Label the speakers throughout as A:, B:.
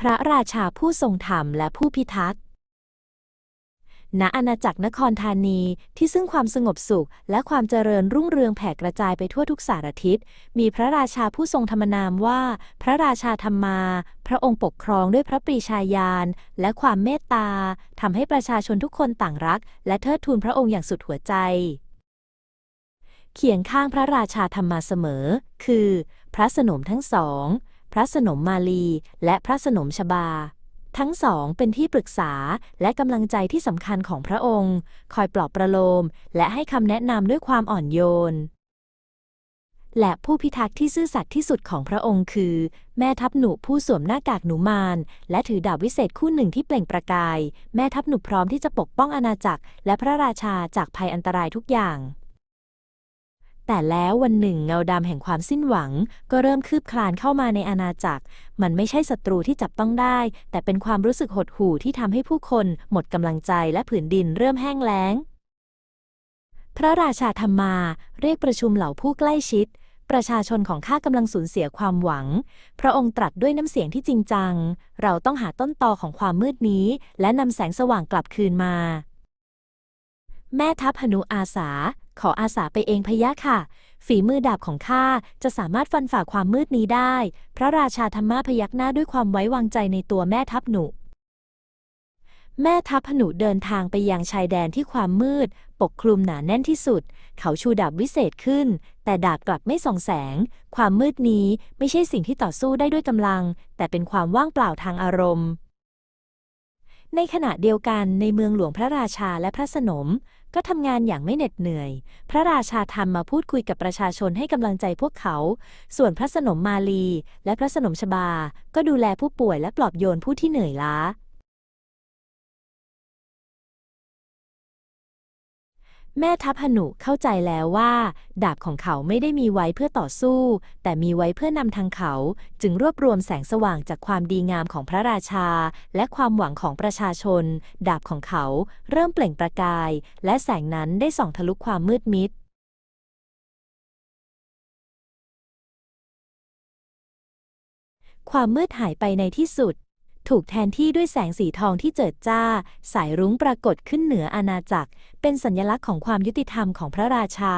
A: พระราชาผู้ทรงธรรมและผู้พิทักษ์ณอาณาจักรนครธานีที่ซึ่งความสงบสุข และความเจริญรุ่งเรืองแผ่กระจายไปทั่วทุกสารทิศ มีพระราชาผู้ทรงธรรมนามว่า พระราชาธรรมา พระองค์ปกครองด้วยพระปรีชาญาณและความเมตตาทำให้ประชาชนทุกคนต่างรัก และเทิดทูนพระองค์อย่างสุดหัวใจเคียงข้างพระราชาธรรมาเสมอ คือ พระสนมทั้งสอง พระสนมมาลี และพระสนมชบา ทั้งสองเป็นที่ปรึกษาและกำลังใจที่สำคัญของพระองค์ คอยปลอบประโลม และให้คำแนะนำด้วยความอ่อนโยน และผู้พิทักษ์ที่ซื่อสัตย์ที่สุดของพระองค์คือ แม่ทัพหนุผู้สวมหน้ากากหนุมานและถือดาบวิเศษคู่หนึ่งที่เปล่งประกาย แม่ทัพหนุพร้อมที่จะปกป้องอาณาจักร และพระราชาจากภัยอันตรายทุกอย่าง แต่แล้ววันหนึ่งเงาดำแห่งความสิ้นหวัง ก็เริ่มคืบคลานเข้ามาในอาณาจักร มันไม่ใช่ศัตรูที่จับต้องได้ แต่เป็นความรู้สึกหดหู่ที่ทำให้ผู้คน หมดกำลังใจและผืนดินเริ่มแห้งแล้ง พระราชาธรรมาเรียกประชุมเหล่าผู้ใกล้ชิด ประชาชนของข้ากำลังสูญเสียความหวัง พระองค์ตรัสด้วยน้ำเสียงที่จริงจัง เราต้องหาต้นตอของความมืดนี้ และนำแสงสว่างกลับคืนมาแม่ทัพหนุอาสา ขออาสาไปเองพะยะค่ะ ฝีมือดาบของข้าจะสามารถฟันฝ่าความมืดนี้ได้ พระราชาธรรมาพยักหน้าด้วยความไว้วางใจในตัวแม่ทัพหนุ แม่ทัพหนุเดินทางไปยังชายแดนที่ความมืด ปกคลุมหนาแน่นที่สุด เขาชูดาบวิเศษขึ้น แต่ดาบกลับไม่ส่องแสง ความมืดนี้ไม่ใช่สิ่งที่ต่อสู้ได้ด้วยกำลัง แต่เป็นความว่างเปล่าทางอารมณ์ ในขณะเดียวกันในเมืองหลวงพระราชาและพระสนม ก็ทำงานอย่างไม่เหน็ดเหนื่อย พระราชาธรรมมาพูดคุยกับประชาชนให้กำลังใจพวกเขา ส่วนพระสนมมาลี และพระสนมชบา ก็ดูแลผู้ป่วยและปลอบโยนผู้ที่เหนื่อยล้า แม่ทัพหนุเข้าใจแล้วว่า ดาบของเขาไม่ได้มีไว้เพื่อต่อสู้ แต่มีไว้เพื่อนำทางเขา จึงรวบรวมแสงสว่างจากความดีงามของพระราชา และความหวังของประชาชน ดาบของเขาเริ่มเปล่งประกาย และแสงนั้นได้ส่องทะลุความมืดมิดความมืดหายไปในที่สุด ถูกแทนที่ด้วยแสงสีทองที่เจิดจ้า สายรุ้งปรากฏขึ้นเหนืออาณาจักร เป็นสัญลักษณ์ของความยุติธรรมของพระราชา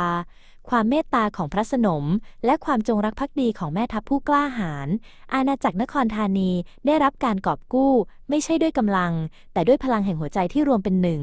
A: ความเมตตาของพระสนม และความจงรักภักดีของแม่ทัพผู้กล้าหาญ อาณาจักรนครธานีได้รับการกอบกู้ ไม่ใช่ด้วยกำลัง แต่ด้วยพลังแห่งหัวใจที่รวมเป็นหนึ่ง